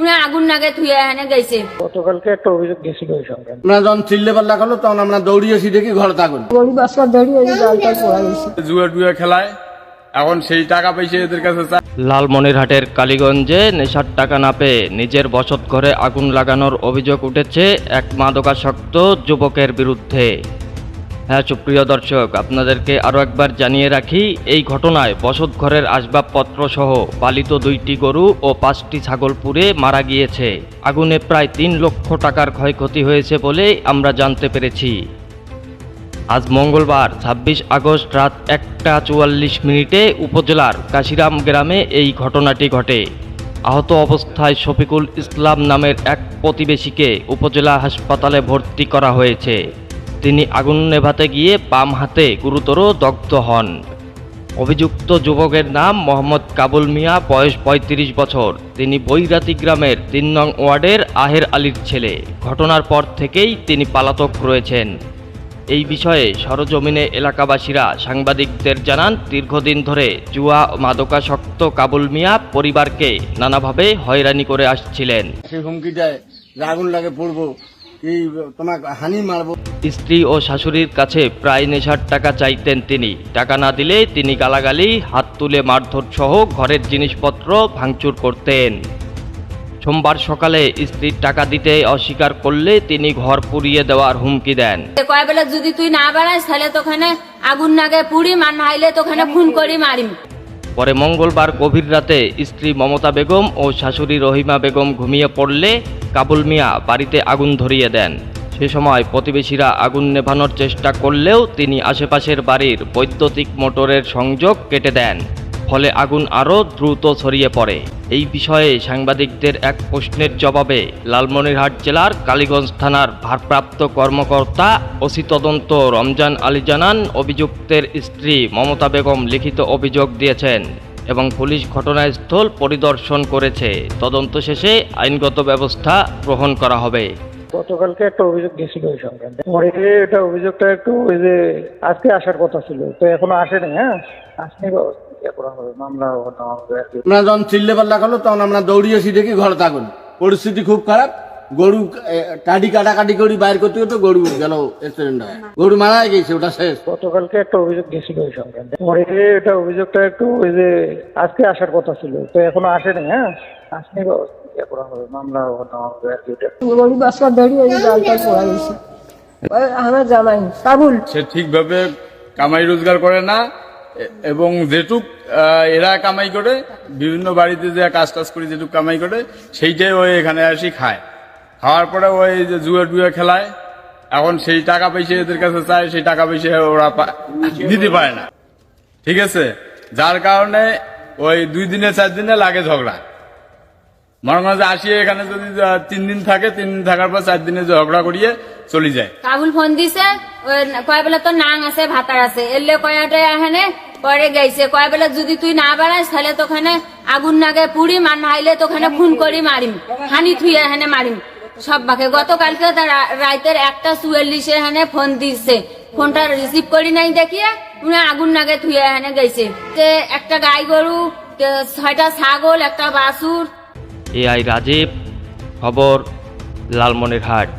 উনি আগুন নাগে থুয়ে এখানে গেছে গতকালকে একটা অভিযোগ গেছিল ওই সঙ্গে। আমরা যখন চিল্লে পাল্লা করল তখন আমরা দৌড়িয়েছি দেখি ঘরে থাকুন। ওই জলটা পড়া গেছে জুয়া টুয়া খেলায় এখন সেই টাকা পয়সা এদের কাছে লালমনিরহাটের কালীগঞ্জে নেশার টাকা না পেয়ে নিজের বসত ঘরে আগুন লাগানোর অভিযোগ উঠেছে এক মাদকাসক্ত যুবকের বিরুদ্ধে। হ্যাঁ সুপ্রিয় দর্শক, আপনাদেরকে আরও একবার জানিয়ে রাখি, এই ঘটনায় বসত ঘরের আসবাবপত্র সহ পালিত দুইটি গরু ও পাঁচটি ছাগল পুড়ে মারা গিয়েছে। আগুনে প্রায় তিন লক্ষ টাকার ক্ষয়ক্ষতি হয়েছে বলে আমরা জানতে পেরেছি। আজ মঙ্গলবার, ছাব্বিশ আগস্ট রাত একটা চুয়াল্লিশ মিনিটে উপজেলার কাশিরাম গ্রামে এই ঘটনাটি ঘটে। আহত অবস্থায় শফিকুল ইসলাম নামের এক প্রতিবেশীকে উপজেলা হাসপাতালে ভর্তি করা হয়েছে। তিনি আগুন নেভাতে গিয়ে বাম হাতে গুরুতর দগ্ধ হন। অভিযুক্ত যুবকের নাম মোহাম্মদ কাবুল মিয়া, বয়স ৩৫ বছর। তিনি বৈরাতি গ্রামের তিন নং ওয়ার্ডের আহের আলীর ছেলে। ঘটনার পর থেকেই তিনি পালাতক রয়েছেন। এই বিষয়ে সরজমিনে এলাকাবাসীরা সাংবাদিকদের জানান, দীর্ঘদিন ধরে জুয়া, মাদকাসক্ত কাবুল মিয়া পরিবারকে নানাভাবে হয়রানি করে আসছিলেন। হুমকি দেয় আগুন লাগে পড়ব। হানি মারবো। স্ত্রী ও শাশুড়ির কাছে প্রায় নেশার টাকা চাইতেন তিনি। টাকা না দিলে তিনি গালাগালি হাত তুলে মারধর সহ ঘরের জিনিসপত্র ভাঙচুর করতেন। সোমবার সকালে স্ত্রীর টাকা দিতে অস্বীকার করলে তিনি ঘর পুড়িয়ে দেওয়ার হুমকি দেন। কয় বেলা যদি তুই না বাড়াস তাহলে তোখানে আগুন নাগে পুড়ি মান হাইলে তোখানে খুন করি মারিম। পরে মঙ্গলবার গভীর রাতে স্ত্রী মমতা বেগম ও শাশুড়ি রহিমা বেগম ঘুমিয়ে পড়লে কাবুল মিয়া বাড়িতে আগুন ধরিয়ে দেন। সে সময় প্রতিবেশীরা আগুন নেভানোর চেষ্টা করলেও তিনি আশেপাশের বাড়ির বৈদ্যুতিক মোটরের সংযোগ কেটে দেন। ফলে আগুন আরও দ্রুত ছড়িয়ে পড়ে। এই বিষয়ে সাংবাদিকদের এক প্রশ্নের জবাবে লালমনিরহাট জেলার কালীগঞ্জ থানার ভারপ্রাপ্ত কর্মকর্তা ওসি তদন্ত রমজান আলী জানান, অভিযুক্তের স্ত্রী মমতা বেগম লিখিত অভিযোগ দিয়েছেন এবং পুলিশ ঘটনাস্থল পরিদর্শন করেছে। তদন্ত শেষে আইনগত ব্যবস্থা গ্রহণ করা হবে। গতকালকে একটা অভিযোগ গেছিল ওই সঙ্গে পরে এটা অভিযোগটা একটু ওই যে আজকে আসার কথা ছিল, তো এখনও আসেনি হ্যাঁ? আসনি ব্যবস্থা। আমরা যখন চিল্লে পাল্লা করল তখন আমরা দৌড়িয়েছি দেখি ঘরে থাকুন। পরিস্থিতি খুব খারাপ। গরু কাটি কাটাকাটি করি বাইর করতে করতে গরু গেল অ্যাক্সিডেন্ট হয়। গরু মারা গেছে ওটা শেষ। গতকালকে একটা অভিযোগ গেছিল ওই সঙ্গে। পরে এটা অভিযোগটা একটু ওই যে আজকে আসার কথা ছিল। তো এখনও আসেনি হ্যাঁ? আসেনি ব্যবস্থা করা হবে মামলা ধরি ওই জলটা পড়া গেছে আমার জামাই কাবুল সে ঠিকভাবে কামাই রোজগার করে না এবং যেটুক এরা কামাই করে, বিভিন্ন বাড়িতে যে কাজ টাজ করে যেটুক কামাই করে, সেইটাই ওই এখানে আসি খায়। খাওয়ার পরে ওই যে জুয়া টুয়া খেলায়, এখন সেই টাকা পয়সা এদের কাছে চায়, সেই টাকা পয়সা ওরা দিতে পারে না। ঠিক আছে? যার কারণে ওই দুই দিনে, চার দিনে লাগে ঝগড়া। মনে যে আসি এখানে যদি তিন দিন থাকে, তিন দিন থাকার পর চার দিনে ঝগড়া করিয়ে চলে যায়। কাবুল ফোন দিছে কয় বেলা তো নাং আছে, ভাতার আছে। এলে কয়াটা এখানে পরে গেছে। কয় বেলা যদি তুই না বাড়াস, তাহলে তোখানে আগুন নাগে পুড়ি মান হাইলে তোখানে খুন করি মারিম। হানি থুয়ে এখানে মারিম। সব বাকে, গতকালকে তার রাইতের একটা চুয়াল্লিশে এখানে ফোন দিচ্ছে ফোনটা রিসিভ করি নাই দেখিয়ে, উনি আগুন নাগে থুয়ে এখানে গেছে। তে একটা গাই গরু ছয়টা ছাগল, একটা বাছুর। এআই রাজীব, খবর, লালমনিরহাট।